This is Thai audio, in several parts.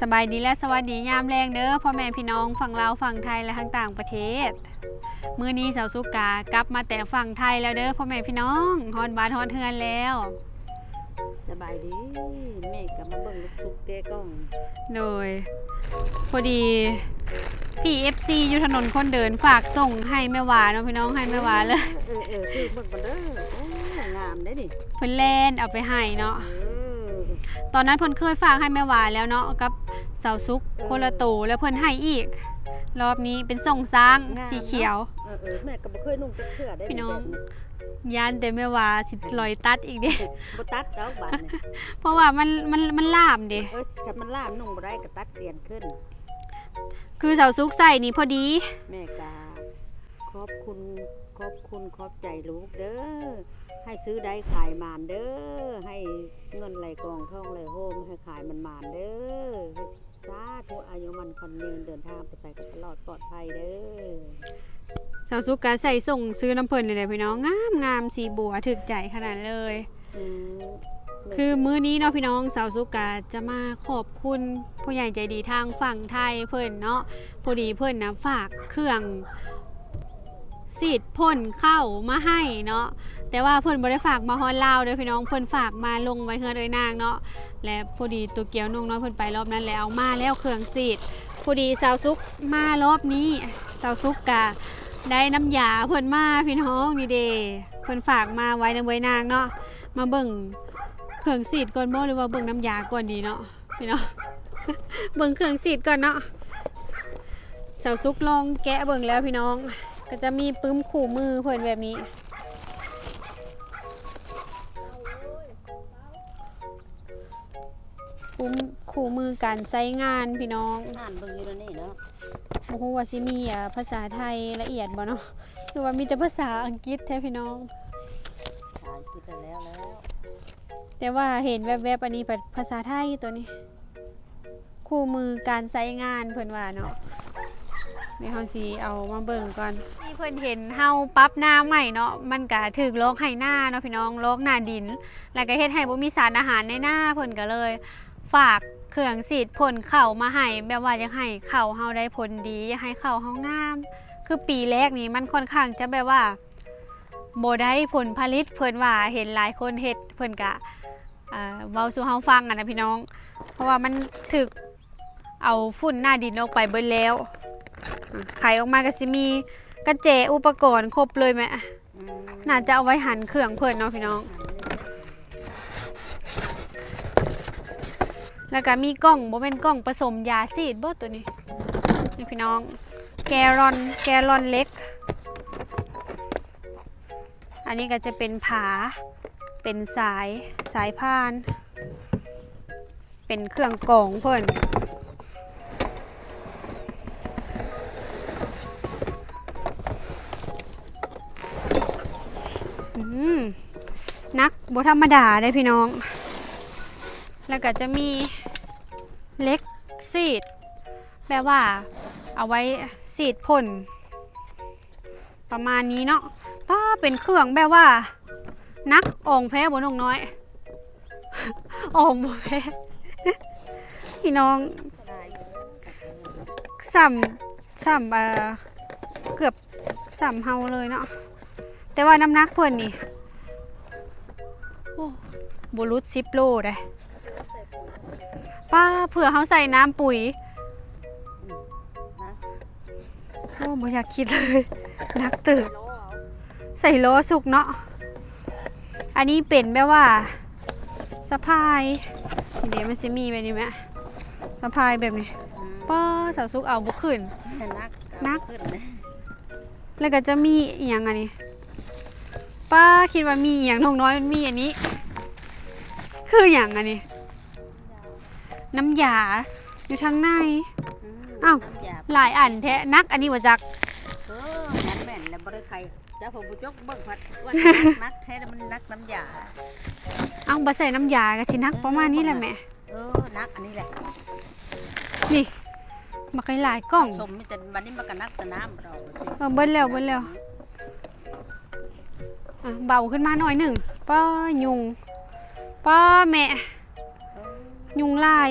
สบายดีและสวัสดียามแรงเด้อพ่อแม่พี่น้องฝั่งลาวฝั่งไทยและทั้งต่างประเทศ มื้อนี้สาวสุกากลับมาแต่ฝั่งไทยแล้วเด้อพ่อแม่พี่น้องฮอนบ้านฮอนเฮือนแล้ว สบายดีแม่กลับมาเบิ่งลูกทุกแกกล้องโดยพอดีพี่ FC อยู่ถนนคนเดินฝากส่งให้แม่หวาเนาะพี่น้องให้แม่หวาเลยเออเออคือเบิ่งกันเด้อโอ้งามได้นี่เพิ่นเล่นเอาไปให้เนาะเออ ตอนนั้นเพิ่นเคยฝากให้แม่หวาแล้วเนาะกับสาวซุกคนละโตแล้วเพิ่นให้อีก รอบนี้เป็นส่งสร้างสีเขียว เออเออแม่ก็บ่เคยนุ่งจักเทื่อได้พี่น้อง แบบยานแต่แม่ว่าสิลอยตัดอีกเด้ บ่ตัดแล้วบัดนี้เพราะว่ามันมันมันล่ามเด้เออถ้ามันล่ามนุ่งบ่ได้ก็ตัดเปลี่ยนขึ้น คือเสาซุกใส่นี่พอดี แม่กาข อบคุณขอบคุณขอบใจลูกเด้อให้ซื้อได้ขายมานเด้อให้เงินไหลกองท่องไหลโฮมให้ขายมันมานเด้อให้สาธุอายุมันคนยืนเดินทางไปใส่กันตลอดปลอดภัยเด้อเสาซุกก็ใส่ส่งซื้อน้ำเพิ่นนี่แหละพี่น้องงามงามสีบัวถึกใจขนาดเลยอืมคือมื้อนี้เนาะพี่น้องสาวสุกาจะมาขอบคุณผู้ใหญ่ใจดีทางฝั่งไทยเพิ่นเนาะพอดีเพิ่นนะฝากเครื่อง สีดพ่นเข้ามาให้เนาะแต่ว่าเพิ่นบ่ได้ฝากมาฮอนลาวเด้อพี่น้องเพิ่นฝากมาลงไว้เฮือนเอ้ยนางเนาะและพอดีตัวเกียวนงน้อยเพิ่นไปรอบนั้นแล้วเอามาแล้วเครื่องสีดพอดีสาวซุกมารอบนี้สาวซุกกะได้น้ำยาเพิ่นมาพี่น้องนี่เด้เพิ่นฝากมาไว้ในไว้นางเนาะมาเบิ่งเครื่องสีดก่อนบ่หรือว่าเบิ่งน้ำยาก่อนดีเนาะพี่เนาะเบิ่งเครื่องสีดก่อนเนาะสาวซุกลองแกะเบิ่งแล้วพี่น้อง ก็จะมีปึ้มขู่มือเพิ่นแบบนี้ปึ้มขู่มือการใช้งานพี่น้องอ่านเบิ่งอยู่แล้วนี่เนาะโอ้โหว่าสิมีอะภาษาไทยละเอียดบ่เนาะคือว่ามีแต่ภาษาอังกฤษแท้พี่น้องขายคิดไปแล้วแล้วแต่ว่าเห็นแวบๆอันนี้เป็นภาษาไทยตัวนี้ คู่มือการใช้งานเพิ่นว่าเนาะ ในเฮาสิเอามาเบิ่งก่อน ที่เพิ่นเห็นเฮาปรับหน้าใหม่เนาะมันก็ถึกลอกให้หน้าเนาะพี่น้องลอกหน้าดิน แล้วก็เฮ็ดให้บ่มีสารอาหารในหน้าเพิ่นก็เลย ฝากเครื่องสีดพ่นเข่ามาให้แบบว่าอยากให้เข่าเฮาได้ผลดีอยากให้เข่าเฮางาม คือปีแรกนี้มันค่อนข้างจะแบบว่าบ่ได้ผลผลิตเพิ่นว่าเห็นหลายคนเฮ็ดเพิ่นก็อ่าเว้าสู่เฮาฟังอะนะพี่น้อง เพราะว่ามันถึกเอาฝุ่นหน้าดินออกไปเบิดแล้ว ไขออกมาก็สิมีกระเจอุปกรณ์ครบเลยแม่อืมน่าจะเอาไว้หันเครื่องเพิ่นเนาะพี่น้อง แล้วก็มีกล้องบ่เป็นกล้องผสมยาซีดบ่ตัวนี้นี่พี่น้อง แกรอนแกรอนเล็ก อันนี้ก็จะเป็นผา เป็นสายสายพาน เป็นเครื่องกรองเพิ่น นักบธรรมดาได้พี่น้อง แล้วก็จะมีเล็กซีดแบบว่า เอาไว้สีดพ่นประมาณนี้เนาะป้าเป็นเครื่องแบบว่า นักองแพ้บนองน้อยองบ่แพ้พี่น้องสัมสัมเออเกือบสัมเฮาเลยเนาะแต่ว่าน้ำหนักเพิ่นนี่ โอ้บรุษซิปโลได้ป้าเผื่อเขาใส่น้ำปุ๋ยฮะโอ้บ่อยากคิดเลย นักตื่นโลเอาใส่โลสุกเนาะ อันนี้เป็นแบบว่าสะพายนี่เดี๋ยวมันจะมีแบบนี้ไหมสะพายแบบนี้อืมป้าสาวสุกเอาบุขึ้นแต่นักนักขึ้นเลยแล้วก็จะมีอหย่างอันนี้ ป้าคิดว่ามีอหย่างนงน้อยมันมีอันนี้ คืออย่างอันนี้ น้ำยาอยู่ทางในมอ้าวน้ำยาหลายอันแท้นักอันนี้ว่าจักเออนักแม่นแล้วบ่ได้ใครเจ้าผมบุจกเบิ่งพัดว่านักนักแท้แล้วมันนักน้ำยาเอ้าบ่ใส่น้ำยาก็สินักประมาณนี้แหละแม่เออนักอันนี้แหละนี่มาไกลหลายกล่องชมมีแต่วันนี้มันก็นักแต่น้ำเราเออเบิ้ลแล้วเบิ้ลแล้วอะ เบาขึ้นมาหน่อยหนึ่งป้ายุงป้าแม่ ยุงลาย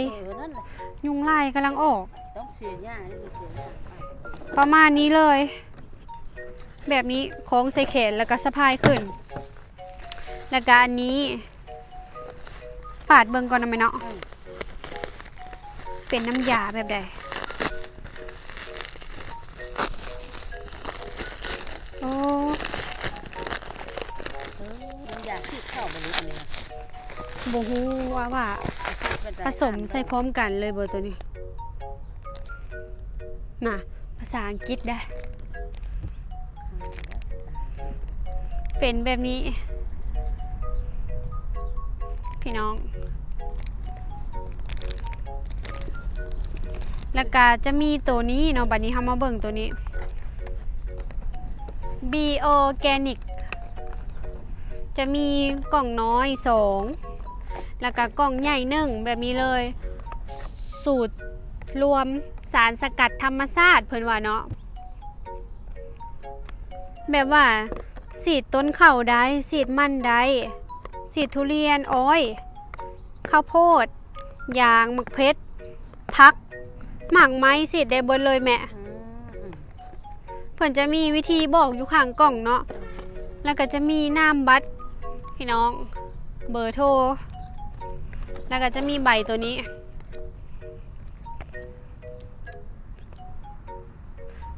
ยุงลายกำลังออก ประมาณนี้เลย แบบนี้โค้งใส่แขนแล้วก็สะพายขึ้น แล้วก็อันนี้ ปาดเบิงก่อนนะแม่เนาะเป็นน้ำยาแบบใด บูฮูว่าว่าผสมใส่พร้อมกันเลยเบอร์ตัวนี้ น่ะ ภาษาอังกฤษได้ เป็นแบบนี้ พี่น้อง แล้วก็จะมีตัวนี้เนาะบัดนี้เฮามาเบิ่งตัวนี้ B Organic จะมีกล่องน้อยสอง แล้วก็กล่องใหญ่หนึ่งแบบนี้เลย สูตรรวมสารสกัดธรรมชาติเพิ่นว่าเนาะแบบว่าสีดต้นเข้าได้สีดมันได้สีดทุเรียนอ้อยข้าวโพดยางมะเพชรพักหมากไม้สีดได้เบิดเลยแม่เพิ่อนจะมีวิธีบอกอยู่ข้างกล่องเนาะแล้วก็จะมีน้ำบัตรพี่น้องเบอร์โทร แล้วก็จะมีใบตัวนี้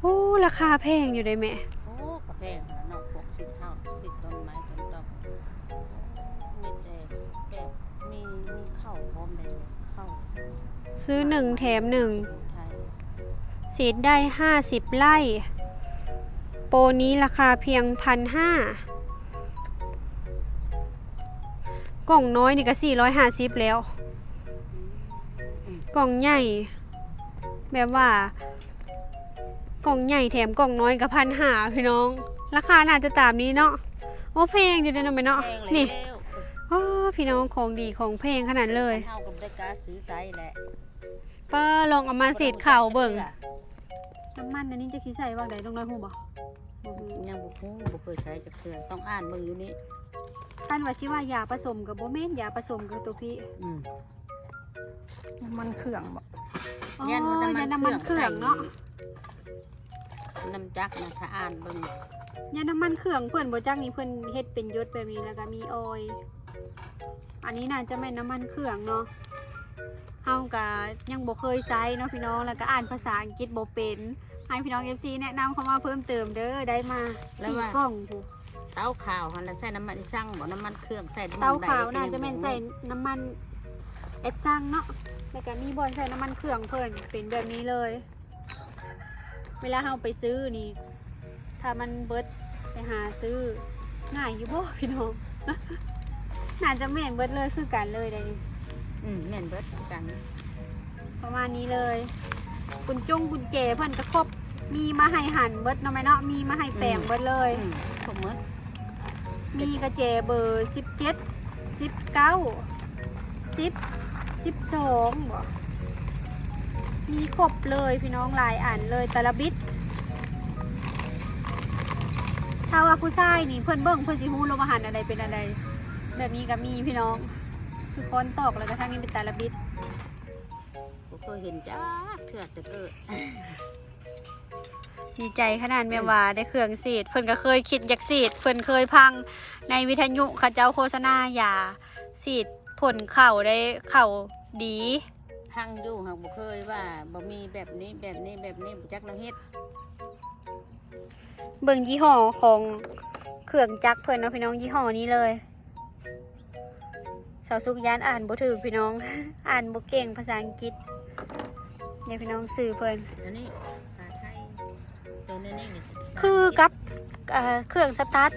โอ้ราคาแพงอยู่เลยแม่โอ้กระแพงนะเนอกพวกสิเท่าสิต้นไม้ต้นดอกมีแต่แบบมีมีเข้าพร้อมเลยเข้าซื้อหนึ่งแถมหนึ่งไทยสีดได้50ไร่ โปรนี้ราคาเพียงพันห้า กล่องน้อยนี่ก็450แล้ว กล่องใหญ่ แบบว่า กล่องใหญ่แถมกล่องน้อยกับพันหาพี่น้อง ราคาน่าจะตามนี้เนาะโอ้แพงอยู่เด้อเนาะแม่เนาะแพงนี่แล้วโอ้พี่น้องของดีของแพงขนาดเลยเท่ากับได้การซื้อใจแหละป้าลองเอามาสีดเข่าวเบิ่งน้ำมันอันนี้จะคิดใส่ว่างใดลงน้อยหูบ่ ยังบุกฮู้บุกเคยใช้จะเคยต้องอ่านเบิ่งอยู่นี่ท่านว่าสิว่ายาผสมกับโบเมนยาผสมกับตัวพี่อืมน้ำมันเครื่องบ่อ๋อยาน้ำมันเครื่องเนาะน้ำจักนะถ้าอ่านเบิ่งยาน้ำมันเครื่องเพื่อนโบจักนี่เพื่อนเฮ็ดเป็นยศแบบนี้แล้วก็มีออยล์อันนี้น่าจะไม่นน้ำมันเครื่องเนาะเฮาก็ยังบ่เคยใช้เนาะพี่น้องแล้วก็อ่านภาษาอังกฤษบ่เป็น ให้พี่น้อง FC แนะนำเข้ามาเพิ่มเติมเด้อได้มาสี่กล่องพูเต้าขาวหันแล้วใส่น้ำมันอีสั่งบ่น้ำมันเครื่องใส่เตาขาวน่าจะแม่นใส่น้ำมันเอสซังเนาะแล้วก็มีบอลใส่น้ำมันเครื่องเพิ่นเป็นแบบนี้เลย เวลาเราไปซื้อนี่ ถ้ามันเบิดไปหาซื้อง่ายอยู่บ่พี่น้อง น่าจะแม่นเบิดเลยคือกันเลยได้นี่ อืมแม่นเบิดกันประมาณนี้เลย กุญจงกุญแจเพิ่นก็ครบ มีมาให้หั่นเบิดเนาะแม่เนาะ มีมาให้แปลงเบิดเลยอืมผมเบิดมีกระเจเบอร์สิบเจ็ดสิบเก้าสิบสิบสองบ่มีครบเลยพี่น้องหลายอันเลยแต่ละบิดถ้าว่าผู้ชายนี่เพื่อนเบิ้งเพื่อนสิฮู้โลมหันอะไรเป็นอะไร แบบนี้ก็มีพี่น้อง คือค้อนตอกแล้วก็ทางนี้เป็นแต่ละบิดบ่เคยเห็นจ้าเถื่อจะเกิด ดีใจขนาดแม่ว่าได้เครื่องสีด เพิ่นก็เคยคิดอยากสีด เพิ่นเคยพังในวิทยุเขาเจ้าโฆษณายาสีดผลเข่าได้เข่าดีพังอยู่หักบ่เคยว่าบ่มีแบบนี้แบบนี้แบบนี้บ่จักเราเฮ็ดเบิ่งยี่ห้อของเครื่องจักรเพิ่นเนาะพี่น้องยี่ห้อนี้เลยสาวสุกยานอ่านบ่ถูกพี่น้อง อ่านบ่เก่งภาษาอังกฤษเดี๋ยวพี่น้องสื่อเพิ่นอันนี้ คือกับเอ่อเครื่องสตาร์ท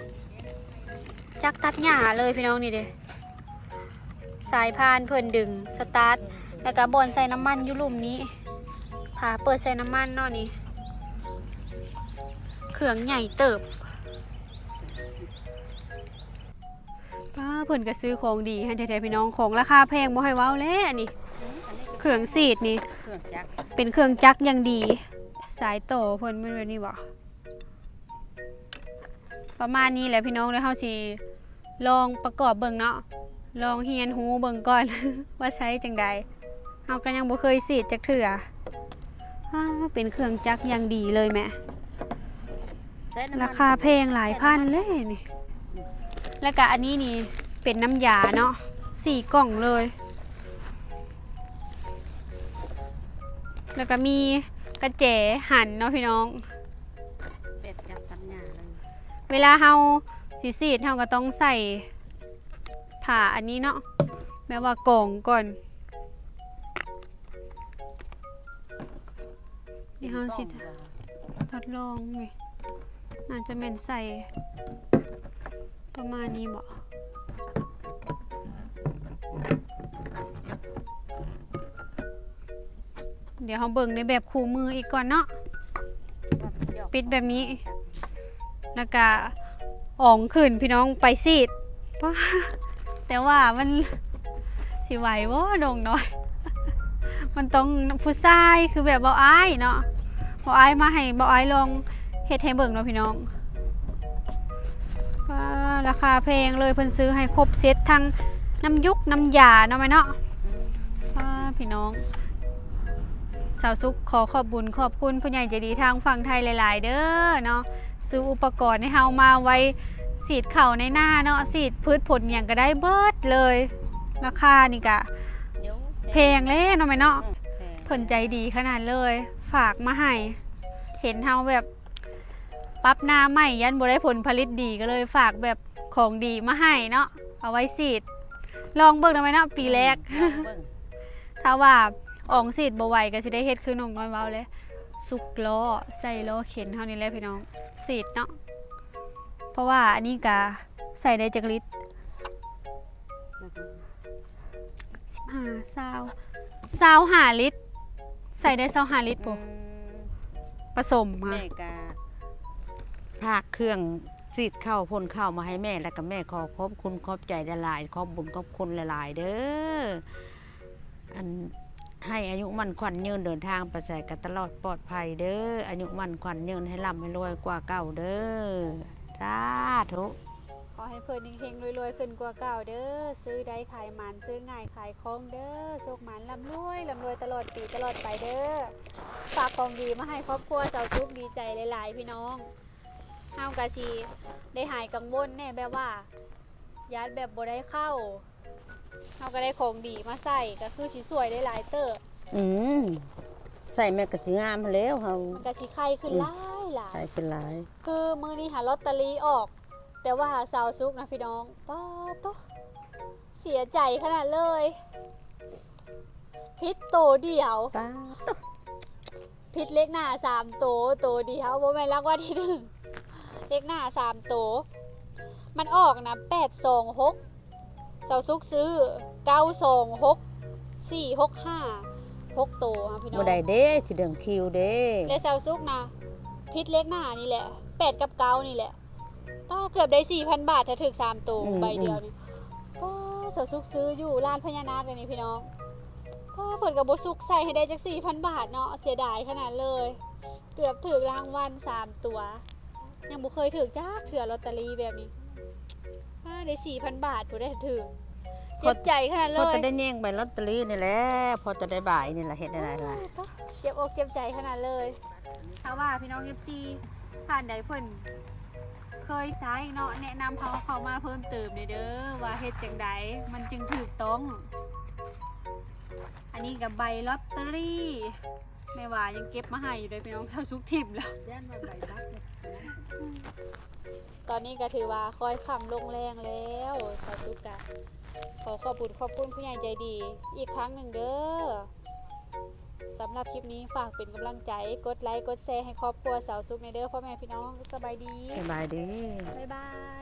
จักรตัดหญ้าเลยพี่น้องนี่เด้สายพานเพิ่นดึงสตาร์ทแล้วก็บอนใส่น้ำมันอยู่หลุมนี้ผาเปิดใส่น้ำมันเนาะนี่เครื่องใหญ่เติบป้าเพิ่นก็ซื้อของดีให้แท้ๆพี่น้องของราคาแพงบ่ให้เว้าแล้วอันนี้อันนี้ก็เครื่องสีดนี่เครื่องจักรเป็นเครื่องจักรอย่างดี สายโตเพิ่นเป็นแบบนี้บ่ประมาณนี้แหละพี่น้องแล้วเฮาสิลองประกอบเบิ่งเนาะลองเฮียนฮูเบิ่งก่อน ว่าใช้จังใดเฮาก็ยังบ่เคยสีดจักเถื่อเป็นเครื่องจักรอย่างดีเลยแม่ราคาแพงหลายพันเลยนี่ แล้วก็อันนี้นี่เป็นน้ำยาเนาะสี่กล่องเลย แล้วก็มี กระแจหั่นเนาะพี่น้อง เป็ดกับสัญญาเลยเวลาเฮาสีสีดเฮาก็ต้องใส่ผ่าอันนี้เนาะแม้ว่ากล่องก่อนนี่เฮาสิต้องเหรอทดลองนี่น่าจะแม่นใส่ประมาณนี้บ่ เดี๋ยวเราเบิ่งในแบบคู่มืออีกก่อนเนาะปิดแบบนี้แล้วก็อ่องขึ้นพี่น้องไปซีดป้าแต่ว่ามันสิไหวว่าดงน้อย มันต้องผู้ชายคือแบบเบาอ้ายเนาะเบาอ้ายมาให้เบาอ้ายลองเฮ็ดให้เบิ่งเนาะพี่น้องว้าราคาแพงเลยเพิ่นซื้อให้ครบเซตทั้งน้ำยุกน้ำยาเนาะไหมเนาะว้าพี่น้อง สาวซุกขอขอบบุญขอบคุณผู้ใหญ่ใจดีทางฝั่งไทยหลาย ๆ เด้อเนาะซื้ออุปกรณ์ให้เฮามาไว้สีดเข่าในหน้าเนาะสีดพืชผลอย่างก็ได้เบิดเลย ราคานี่กะเดี๋ยวแพงเลยเนาะไหมเนาะแพงผลใจดีขนาดเลย ฝากมาให้เห็นเฮาแบบปรั๊บหน้าใหม่ยันบ่ได้ผลผลิตดีก็เลยฝากแบบของดีมาให้เนาะเอาไว้สีดลองเบิ่งได้ไหมเนาะปีแรกเบิ่งถ้าว่า อองสีดบ่ไหวก็สิได้เฮ็ดคือน้องน้อยเว้าเลยสุกล้อใส่ล้อเข็นเท่านี้แหละพี่น้องสีดเนาะเพราะว่าอันนี้ก็ใส่ได้จักลิตรนะคะ15 20 25ลิตรใส่ได้25ลิตรอืบ่มผสมมาแม่กาภาคเครื่องสีดข้าวพ่นข้าวมาให้แม่แล้วก็แม่ขอขอบคุณขอบใจหลายๆขอบบุญขอบคุณหลายๆเด้ออัน ให้อายุมันขวัญยืนเดินทางไปใส่กันตลอดปลอดภัยเด้ออายุมันขวัญยืนให้ร่ำให้รวยกว่าเก่าเด้อสาธุขอให้เพิ่นเฮงๆรวยๆขึ้นกว่าเก่าเด้อซื้อได้ขายหมันซื้อง่ายขายคล่องเด้อโชคหมันร่ำรวยร่ำรวยตลอดปีตลอดไปเด้อฝากของดีมาให้ครอบครัวเจ้าทุกดีใจหลายๆ พี่น้องเฮากะสิได้หายกังวลแน่แบบว่าญาติแบบบ่ได้เข้า เฮาก็ได้ของดีมาใส่ก็คือสิสวยได้หลายเติบอืมใส่แม่กะสิงามแล้วเฮามันก็สิไข่ขึ้นหลายหลายใส่เป็นหลายคือมือนี้หาลอตเตอรี่ออก แต่ว่าหาสาวซุกนะพี่น้องป้าโตะเสียใจขนาดเลยพิษโตเดียว ป้าตวพิษเล็กหน้าสามโตโตเดียวโบแม่นรักว่าที่หนึ่งเล็กหน้าสามโต มันออกนะแปดสองหก สาวซุกซื้อเก้าสองหกสี่หกห้าหกโตนะพี่น้องบ่ได้เด้สิเดืองคิวเด้และเซลซุกนะพิษเล็กหน้านี่แหละแปดกับเก้านี่แหละป้าเกือบได้สี่พันบาทถ้าถึกสามตัวใบเดียวนี่ป้าเซลซุกซื้ออยู่ร้านพญานาคเลยนี่พี่น้องป้าเปิดกับบซุกใส่ให้ได้จากสี่พันบาทเนาะเสียดายขนาดเลย เกือบถึกรางวัลสามตัว ยังบุเคยถึกจ้าเถื่อลอตเตอรี่แบบนี้ ป้าได้สี่พันบาทผู้ได้ถึกเจ็บใจขนาดเลพอยจะได้แย่งใบลอตเตอรี่นี่แหละพอจะได้บ่ายนี่แหละเฮ็ดได้ล่ะเจ็บอกเจ็บใจขนาดเลยถ้าว่าพี่น้องเอฟซีผ่านใดเพิ่นเคยใช้เนาะแนะนำเขาเขามาเพิ่มเติมเลยเด้อว่าเฮ็ดจังใดมันจึงถูกต้อง อันนี้กับใบลอตเตอรี่แม่ว่ายังเก็บมาให้อยู่เลยพี่น้องเท่าทุกทิมแล้วย่านว่าใบบั ตรตอนนี้ก็ถือว่าค่อยคำลงแรงแล้วสาธุกะขอขอบคุณขอบคุณผู้ใหญ่ใจดี อีกครั้งหนึ่งเด้อสำหรับคลิปนี้ฝากเป็นกำลังใจ กดไลค์ กดแชร์ให้ครอบครัวสาวสุขในเด้อพ่อแม่พี่น้องสบายดี สบายดี บ๊ายบาย